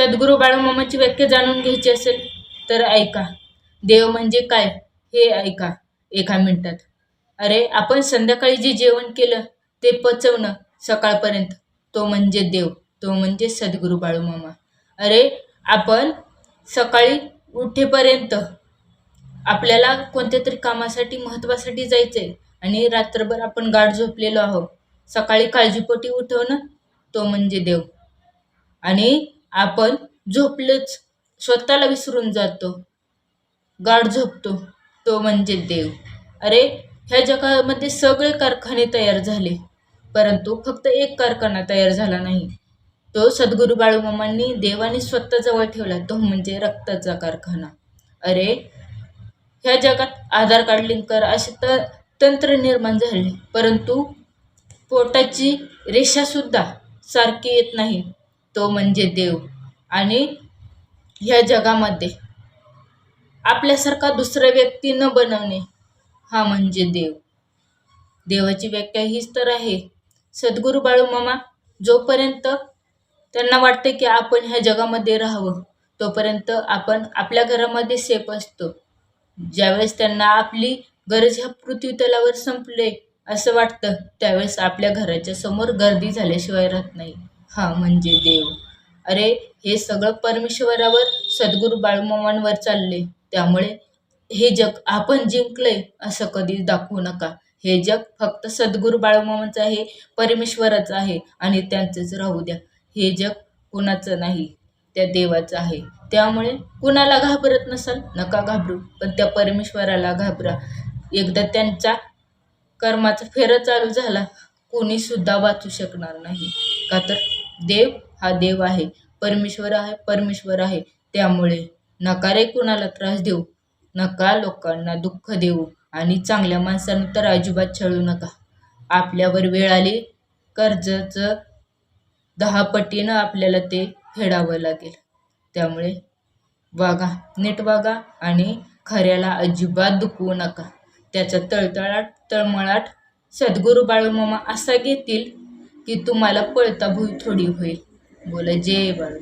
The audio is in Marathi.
सद्गुरू बाळूमामाची व्याख्या जाणून घ्यायची असेल तर ऐका. देव म्हणजे काय? हे ऐका एका मिनिटात. अरे आपण संध्याकाळी जे जेवण केलं ते पचवणं सकाळपर्यंत. तो म्हणजे देव तो म्हणजे सद्गुरू बाळूमामा. अरे आपण सकाळी उठेपर्यंत आपल्याला कोणत्या तरी कामासाठी महत्त्वासाठी जायचं आहे आणि रात्रभर आपण गाढ झोपलेलो आहोत. सकाळी काळजीपोटी उठवणं तो म्हणजे देव. आणि आपण झोपलोच स्वतःला विसरून जातो. गाढ झोपतो तो म्हणजे देव. अरे ह्या जगामध्ये सगळे कारखाने तयार झाले परंतु फक्त एक कारखाना तयार झाला नाही. तो सद्गुरू बाळूमामांनी देवाने स्वतः जवळ ठेवला तो म्हणजे रक्ताचा कारखाना. अरे ह्या जगात आधार कार्ड लिंक कर असे त तंत्र निर्माण झाले परंतु पोटाची रेषासुद्धा सारखी येत नाही. तो म्हणजे देव. आणि ह्या जगामध्ये आपल्यासारखा दुसरा व्यक्ती न बनवणे हा म्हणजे देव. देवाची व्याख्या हीच तर आहे. सद्गुरू बाळूमामा जोपर्यंत त्यांना वाटते की आपण ह्या जगामध्ये राहावं तोपर्यंत आपण आपल्या घरामध्ये सेफ असतो. ज्यावेळेस त्यांना आपली गरज ह्या पृथ्वी तलावर संपले असं वाटतं त्यावेळेस आपल्या घराच्या समोर गर्दी झाल्याशिवाय राहत नाही. हा म्हणजे देव. अरे हे सगळं परमेश्वरावर सद्गुरू बाळूमामांवर चालले. त्यामुळे हे जग आपण जिंकलंय असं कधी दाखवू नका. हे जग फक्त सद्गुरू बाळूमामांचं आहे परमेश्वराचं आहे आणि त्यांचंच राहू द्या. हे जग कुणाचं नाही त्या देवाचं आहे. त्यामुळे कुणाला घाबरत नसाल नका घाबरू पण त्या परमेश्वराला घाबरा. एकदा त्यांचा कर्माचा फेरा चालू झाला कोणीसुद्धा वाचू शकणार नाही. का तर देव हा देव आहे परमेश्वर आहे परमेश्वर आहे. त्यामुळे नका रे कुणाला त्रास देऊ नका लोकांना दुःख देऊ आणि चांगल्या माणसांना तर अजिबात छळू नका. आपल्यावर वेळ आली कर्जाचं दहा पटीनं आपल्याला ते फेडावं लागेल. त्यामुळे वागा नीट वागा आणि खऱ्याला अजिबात दुखवू नका. त्याचा तळतळाट तळमळाट सद्गुरू बाळूमामा असा घेतील की तुम्हाला पळता भुई थोडी होईल. बोला जय बाळू